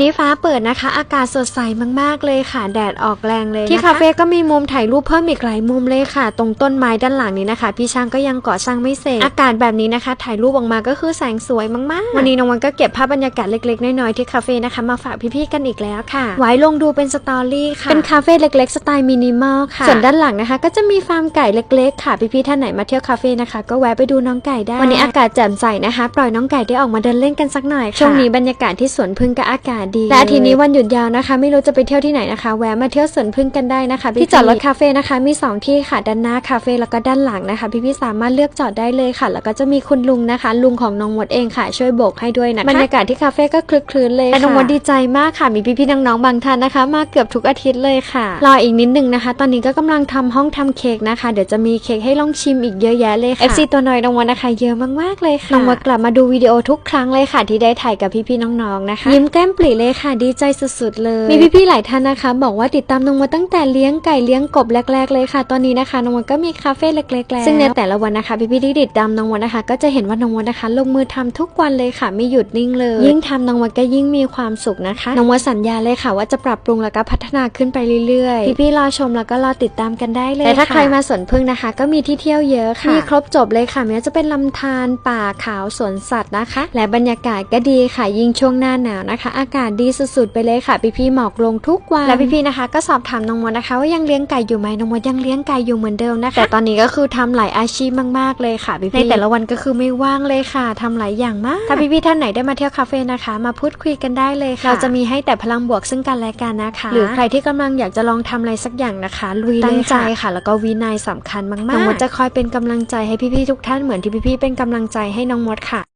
นี่ฟ้าเปิดนะคะ อากาศสดใสมากๆเลยค่ะ แดดออกแรงเลยที่คาเฟ่ก็มีมุมถ่ายรูปเพิ่มอีกหลายมุมเลยค่ะ ตรงต้นไม้ด้านหลังนี้นะคะ พี่ช่างก็ยังก่อสร้างไม่เสร็จ อากาศแบบนี้นะคะ ถ่ายรูปออกมาก็คือแสงสวยมากๆ วันนี้น้องวันก็เก็บภาพบรรยากาศเล็กๆ น้อยๆที่คาเฟ่นะคะมาฝากพี่ๆกันอีกแล้วค่ะ ไว้ลงดูเป็นสตอรี่ค่ะ เป็นคาเฟ่เล็กๆสไตล์มินิมอลค่ะ ส่วนด้านหลังนะคะ ก็จะมีฟาร์มไก่เล็กๆ ค่ะ พี่ๆท่านไหนมาเที่ยวคาเฟ่นะคะ ก็แวะไปดูน้องไก่ได้ วันนี้อากาศแจ่มใสนะคะ ปล่อยน้องไก่ได้ออกมาเดินเล่นกันสักหน่อยค่ะช่วงนี้บรรยากาศที่สวนพึ่งก็อากาศดีและอาทีนี้วันหยุดยาวนะคะ ไม่รู้จะไปเที่ยวที่ไหนนะคะ แวะมาเที่ยวสวนพึ่งกันได้นะคะที่จอดรถคาเฟ่นะคะ มีสองที่ค่ะด้านหน้าคาเฟ่แล้วก็ด้านหลังนะคะ พี่ๆสามารถเลือกจอดได้เลยค่ะ แล้วก็จะมีคุณลุงนะคะ ลุงของน้องมดเองค่ะ ช่วยโบกให้ด้วยนะคะบรรยากาศที่คาเฟ่ก็คลึกคลื้นเลยค่ะและน้องมดดีใจมากค่ะ มีพี่ๆน้องๆบางท่านนะคะ มาเกือบทุกอาทิตย์เลยค่ะรออีกนิดนึงนะคะ ตอนนี้ก็กำลังทำห้องทำเค้กนะคะ เดี๋ยวจะมีเค้กให้ลองชิมอีกเยอะแยะเลยค่ะ FC ตัวน้อยน้องมดนะคะ เยอะมากๆเลยค่ะน้องมดกลับมาดูวิดีโอทุกครั้งเลยค่ะ ที่ได้ถ่ายกับพี่ๆน้องๆนะคะ ยิ้มแก้มปรีเลยค่ะดีใจสุดๆเลย มีพี่ๆหลายท่านนะคะ บอกว่าติดตามน้องมดตั้งแต่เลี้ยงไก่เลี้ยงกบแรกๆเลยค่ะ ตอนนี้นะคะน้องมดก็มีคาเฟ่เล็กๆแล้วซึ่งในแต่ละวันนะคะพี่ๆที่ติดตามน้องมดนะคะ ก็จะเห็นว่าน้องมดนะคะ ลงมือทำทุกวันเลยค่ะไม่หยุดนิ่งเลย ยิ่งทำน้องมดก็ยิ่งมีความสุขนะคะน้องมดสัญญาเลยค่ะ ว่าจะปรับปรุงแล้วก็พัฒนาขึ้นไปเรื่อยๆพี่ๆรอชมแล้วก็รอติดตามกันได้เลยแต่ถ้าใครมาสวนพึ่งนะคะ ก็มีที่เที่ยวเยอะค่ะมีครบจบเลยค่ะไม่ว่าจะเป็นลำธารป่าเขาสวนสัตว์นะคะ และบรรยากาศก็ดีค่ะยิ่งช่วงหน้าหนาวนะคะ อากาศดีสุดๆไปเลยค่ะ พี่ๆหมอกลงทุกวันและพี่ๆนะคะ ก็สอบถามน้องมดนะคะว่ายังเลี้ยงไก่อยู่ไหมน้องมดยังเลี้ยงไก่อยู่เหมือนเดิมนะคะแต่ตอนนี้ก็คือทำหลายอาชีพมากๆเลยค่ะพี่ๆในแต่ละวันก็คือไม่ว่างเลยค่ะทำหลายอย่างมากถ้าพี่ๆท่านไหนได้มาเที่ยวคาเฟ่นะคะ มาพูดคุยกันได้เลยค่ะเราจะมีให้แต่พลังบวกซึ่งกันและกันนะคะ หรือใครที่กำลังอยากจะลองทำอะไรสักอย่างนะคะลุยเลยค่ะตั้งใจค่ะ แล้วก็วินัยสำคัญมากๆน้องมดจะคอยเป็นกำลังใจให้พี่ๆทุกท่านเหมือนที่พี่ๆเป็นกำลังใจให้น้องมดค่ะ